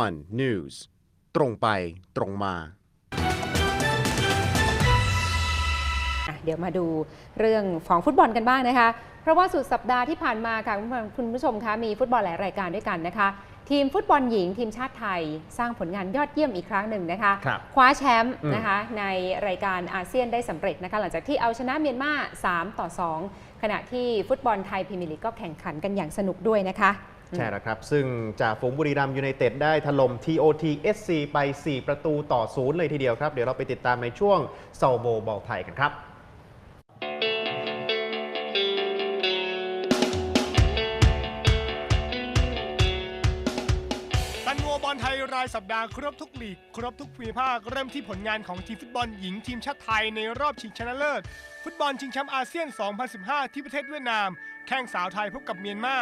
One News ตรงไปตรงมาอะเดี๋ยวมาดูเรื่องของฟุตบอลกันบ้างนะคะ เพราะว่าสุดสัปดาห์ที่ผ่านมาค่ะคุณผู้ชมคุณผู้ชมคะมีฟุตบอลหลายรายการด้วยกันนะคะ ทีมฟุตบอลหญิงทีมชาติไทย สร้างผลงานยอดเยี่ยมอีกครั้งหนึ่งนะคะครับคว้าแชมป์อืมนะคะในรายการอาเซียนได้สำเร็จนะคะหลังจากที่เอาชนะเมียนมา3 ต่อ 2 ขณะที่ฟุตบอลไทยพรีเมียร์ลีกก็แข่งขันกันอย่างสนุกด้วยนะคะ ใช่แล้วครับ ซึ่งจากฝูงบุรีรัมยูไนเต็ดได้ถล่ม TOT SC ไป 4 ประตูต่อศูนย์เลยทีเดียวครับ เดี๋ยวเราไปติดตามในช่วงเซาโบบอลไทยกันครับซันโวบอลไทยรายสัปดาห์ครบทุกลีก ครบทุกภูมิภาคเริ่มที่ผลงานของทีมฟุตบอลหญิงทีมชาติไทยในรอบชิงชนะเลิศ ฟุตบอลชิงแชมป์อาเซียน 2015 ที่ประเทศเวียดนาม แข่งสาวไทยพบกับเมียนมา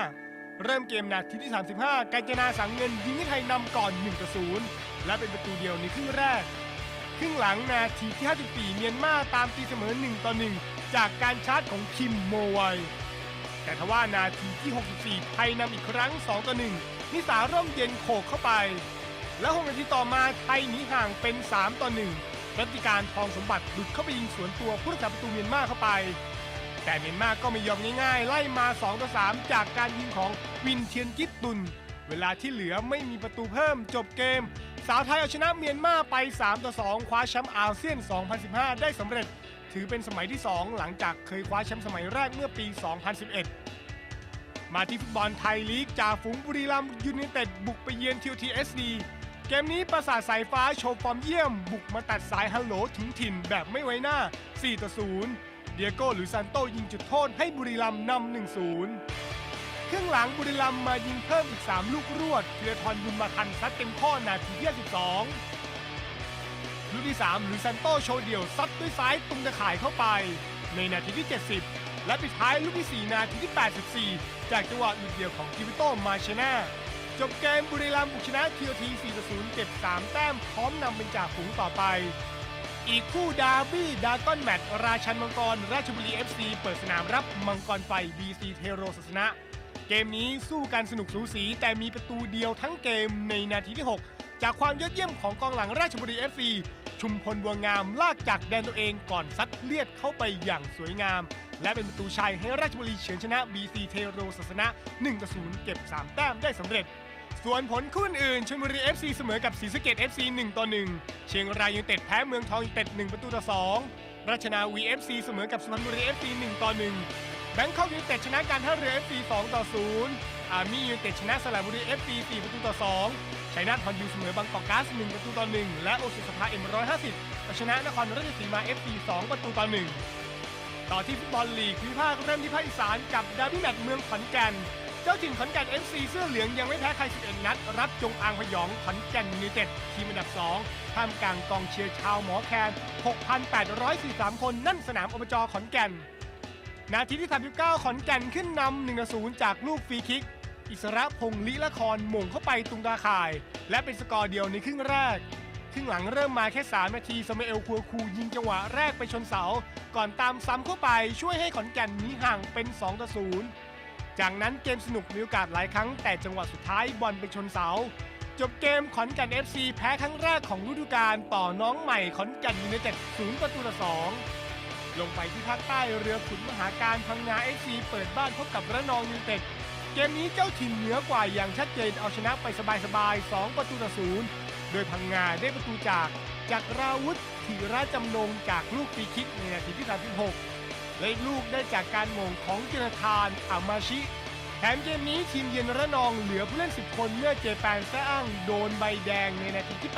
เริ่มเกมนาทีที่ 35 กาญจนาสังเงินยิงให้ไทยนำก่อน1ต่อ0และเป็นประตูเดียวในครึ่งแรก ครึ่งหลังนาทีที่ 54 เมียนมาตามตีเสมอ1ต่อ1จากการชาร์จของคิมโมไวแต่ทว่านาทีที่ 64 ไทยนำอีกครั้ง2ต่อ1นิสาร่มเย็นโขกเข้าไป และ6นาทีต่อมาไทยหนีห่างเป็น3ต่อ1รัติการทองสมบัติหลุดเข้าไปยิงสวนตัวผู้รักษาประตูเมียนมาเข้าไป แต่เมียนมาก็ไม่ยอมง่ายๆ ไล่มา 2 ต่อ 3 จากการยิงของวินเทียนกิตตุน เวลาที่เหลือไม่มีประตูเพิ่มจบเกม สาวไทยเอาชนะเมียนมาไป 3 ต่อ 2 คว้าแชมป์อาเซียน 2015 ได้สำเร็จ ถือเป็นสมัยที่ 2 หลังจากเคยคว้าแชมป์สมัยแรกเมื่อปี 2011มาที่ฟุตบอลไทยลีกจ่าฝูงบุรีรัมย์ยูไนเต็ดบุกไปเยือนที t s d เกมนี้ประสาทสายฟ้าโชว์ฟอร์มเยี่ยม บุกมาตัดสายฮัลโหลถึงถิ่นแบบไม่ไว้หน้า 4 ต่อ 0 ดียโก้หรือซันโตยิงจุดโทษให้บุรีรัมย์นำ1-0 ครึ่งหลังบุรีรัมย์มายิงเพิ่มอีก 3 ลูกรวดเทียทรบุญมาทันซัดเต็มข้อนาทีที่12ลูกที่ 3 หรือซันโตโชว์เดี่ยวซัดด้วยซ้ายตรงตะข่ายเข้าไป ในนาทีที่ 70 และปิดท้ายลูกที่ 4 นาทีที่ 84 จากจังหวะหลุดเดี่ยวของกิวิโตมาเชนาจบเกมบุรีรัมย์บุกชนะทีโอที4-0เก็บ3แต้มพร้อมนำเป็นจ่าฝูงต่อไป อีกคู่ดาร์บี้ดาก้อนแมตช์ราชันมังกร ราชบุรี FC เปิดสนามรับมังกรไฟ BC เทโรศาสนะ เกมนี้สู้กันสนุกสูสี แต่มีประตูเดียวทั้งเกมในนาทีที่ 6 จากความยอดเยี่ยมของกองหลังราชบุรี FC ชุมพลบัวงามลากจากแดนตัวเองก่อนซัดเลียดเข้าไปอย่างสวยงาม และเป็นประตูชัยให้ราชบุรีเฉือนชนะ BC เทโรศาสนะ1-0เก็บ 3 แต้มได้สำเร็จ ส่วนผลคู่อื่นชลบุรี FC เสมอกับศรีสะเกด FC 1ต่อ1เชียงรายยูเต็ดแพ้เมืองทองยูเต็ด1ประตูต่อ2ราชนาวี FC เสมอกับสุพรรณบุรี FC 1ต่อ1แบงคอกยูเต็ดชนะการท่าเรือ FC 2ต่อ0อาร์มี่ยูเต็ดชนะสระบุรี FC 4ประตูต่อ2ชัยนาทฮอนยูเสมอบางกอกก๊าซ1ประตูต่อ1และโอสุสภาเอ็ม150เอาชนะนครราชสีมา FC 2ประตูต่อ1ต่อที่ฟุตบอลลีกภูมิภาคเริ่มที่ภาคอีสานกับดาร์บี้แมตช์เมืองขอนแก่น เจ้าถิ่นขอนแก่น FC เสื้อเหลืองยังไม่แพ้ใคร 11 นัด รับจงอางพยองขอนแก่นยูไนเต็ดทีมอันดับ 2 ท่ามกลางกองเชียร์ชาวหมอแคน 6,843 คนนั่นสนามอบจขอนแก่น นาทีที่ 39 ขอนแก่นขึ้นนำ1 0 จากลูกฟรีคิก อิสระพงษ์ลิละครหม่งเข้าไปตรงตาข่าย และเป็นสกอร์เดียวในครึ่งแรกครึ่งหลังเริ่มมาแค่ 3 นาทีสมเอลคัวคูยิงจังหวะแรกไปชนเสา ก่อนตามซ้ำเข้าไปช่วยให้ขอนแก่นหนีห่างเป็น2ต่อ0 จากนั้นเกมสนุกมีโอกาสหลายครั้ง แต่จังหวะสุดท้ายบอลไปชนเสา จบเกมขอนแก่น FC แพ้ครั้งแรกของฤดูกาลต่อน้องใหม่ขอนแก่นยูไนเต็ด0ประตูต่อ2ลงไปที่ภาคใต้เรือขุนมหาการพังงา FC เปิดบ้านพบกับระนองยูไนเต็ดเกมนี้เจ้าถิ่นเหนือกว่าอย่างชัดเจนเอาชนะไปสบายๆ 2 ประตูต่อศูนย์โดยพังงาได้ประตูจากจากราวุธธีระจำนงจากลูกฟรีคิกในนาทีที่36 และอีกลูกได้จากการโมงของเจนทานอามาชิ แถมเกมนี้ทีมเยือนระนองเหลือผู้เล่น 10 คนเมื่อเจแปนแซ่อ้างโดนใบแดงในนาทีที่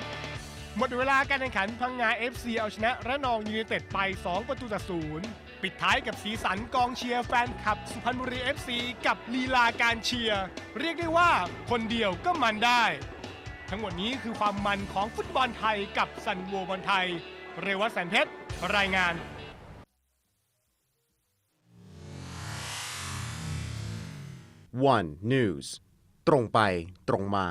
83 หมดเวลาการแข่งขันพังงา FC เอาชนะระนองยูไนเต็ดไป 2 ประตูต่อศูนย์ปิดท้ายกับสีสันกองเชียร์แฟนคลับสุพรรณบุรี FC กับลีลาการเชียร์ เรียกได้ว่าคนเดียวก็มันได้ ทั้งหมดนี้คือความมันของฟุตบอลไทยกับซันโวบอลไทย เรวัตแสนเพชรรายงาน One News ตรงไปตรงมา